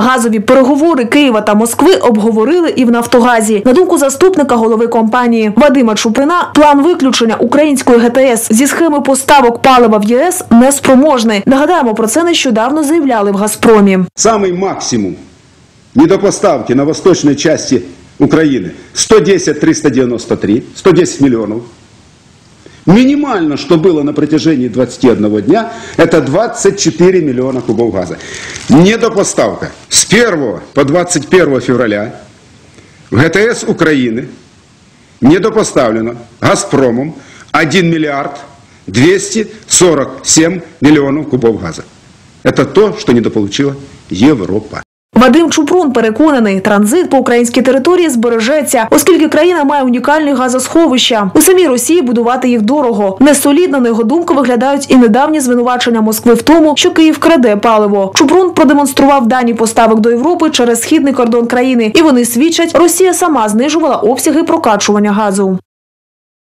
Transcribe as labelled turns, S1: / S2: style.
S1: Газові переговори Києва та Москви обговорили і в Нафтогазі. На думку заступника голови компанії Вадима Чуприна, план виключення української ГТС зі схеми поставок палива в ЄС неспроможний. Нагадаємо, про це нещодавно заявляли в Газпромі.
S2: Самый максимум недопоставки на восточной части Украины 110-393, 110 миллионов. Минимально, что было на протяжении 21 дня, это 24 миллиона кубов газа. Недопоставка с 1 по 21 февраля в ГТС Украины недопоставлено «Газпромом» 1 миллиард 247 миллионов кубов газа. Это то, что недополучила Европа.
S1: Вадим Чупрун переконаний, транзит по українській території збережеться, оскільки країна має унікальні газосховища. У самій Росії будувати їх дорого. Несолідно, на його думку, виглядають і недавні звинувачення Москви в тому, що Київ краде паливо. Чупрун продемонстрував дані поставок до Європи через східний кордон країни, і вони свідчать, Росія сама знижувала обсяги прокачування газу.